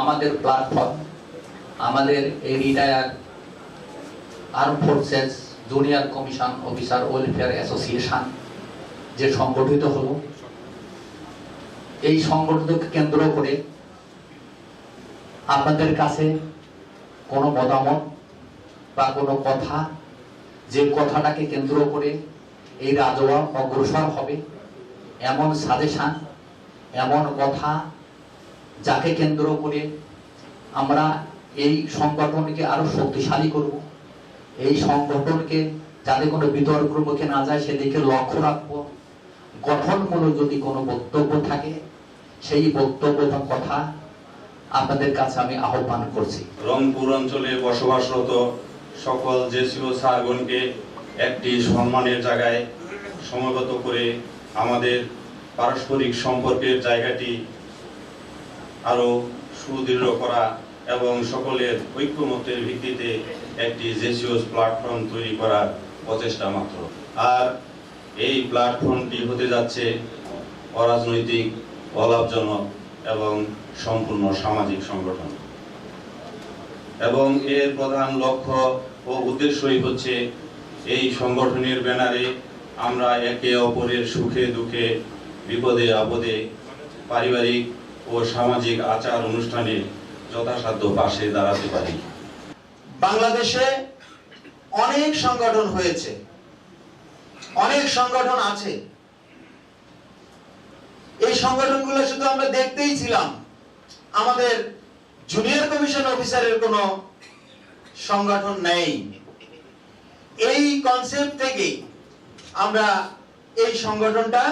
আমাদের প্ল্যাটফর্ম আমাদের এই retire arm forces junior commission officer welfare association যে সংগঠিত হলো, এই সংগঠনকে কেন্দ্র করে আপনাদের কাছে কোনো মতামত বা কোনো কথা, যে কথাটাকে কেন্দ্র করে এই রাজওয়া অগ্রসর হবে, এমন সাজেশান এমন কথা যাকে কেন্দ্র করে আমরা এই সংগঠনকে আরও শক্তিশালী করব। এই সংগঠনকে যাতে কোনো বিতর্কের মুখে না যায়, সেদিকে লক্ষ্য রাখব। গঠনমূলক যদি কোনো বক্তব্য থাকে, সেই বক্তব্য বা কথা আপনাদের কাছে আমি আহ্বান করছি। রংপুর অঞ্চলে বসবাসরত সকল জেসিও সারগণকে একটি সম্মানের জায়গায় সমবেত করে আমাদের পারস্পরিক সম্পর্কের জায়গাটি আরও সুদৃঢ় করা এবং সকলের ঐক্যমতের ভিত্তিতে একটি জেসিওস প্ল্যাটফর্ম তৈরি করার প্রচেষ্টা মাত্র। আর এই প্ল্যাটফর্মটি হতে যাচ্ছে অরাজনৈতিক, অলাভজনক এবং সম্পূর্ণ সামাজিক সংগঠন। এবং এর প্রধান লক্ষ্য ও উদ্দেশ্যই হচ্ছে এই সংগঠনের ব্যানারে আমরা একে অপরের সুখে দুঃখে, বিপদে আপদে, পারিবারিক ও সামাজিক আচার অনুষ্ঠানে যথাসাধ্য পাশে দাঁড়াতে পারি। বাংলাদেশে অনেক সংগঠন হয়েছে। অনেক সংগঠন আছে। এই সংগঠনগুলো শুধু আমরা দেখতেই ছিলাম। আমাদের জুনিয়র কমিশন অফিসারের কোনো সংগঠন নেই। এই কনসেপ্ট থেকেই আমরা এই সংগঠনটা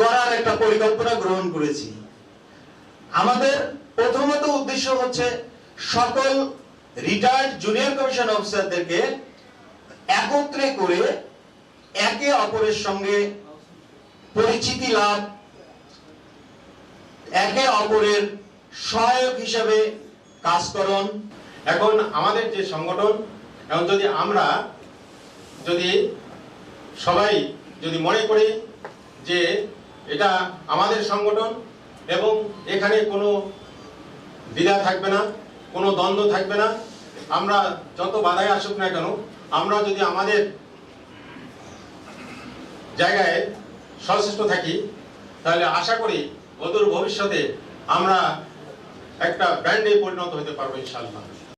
করার একটা পরিকল্পনা গ্রহণ করেছি। আমাদের প্রথমত উদ্দেশ্য হচ্ছে সকল রিটায়ার্ড জুনিয়র কমিশন অফিসারদেরকে একত্রে করে একে অপরের সঙ্গে পরিচিতি লাভ, একে অপরের সহায়ক হিসাবে কাজ কাজকরণ এখন আমাদের যে সংগঠন, এখন যদি আমরা যদি সবাই যদি মনে করি যে এটা আমাদের সংগঠন এবং এখানে কোনো দ্বিধা থাকবে না, কোনো দ্বন্দ্ব থাকবে না। আমরা যত বাধাই আসুক না কেন, আমরা যদি আমাদের জায়গায় সচেষ্ট থাকি, তাহলে আশা করি অদূর ভবিষ্যতে আমরা একটা ব্র্যান্ডে পরিণত হতে পারব ইনশাল্লাহ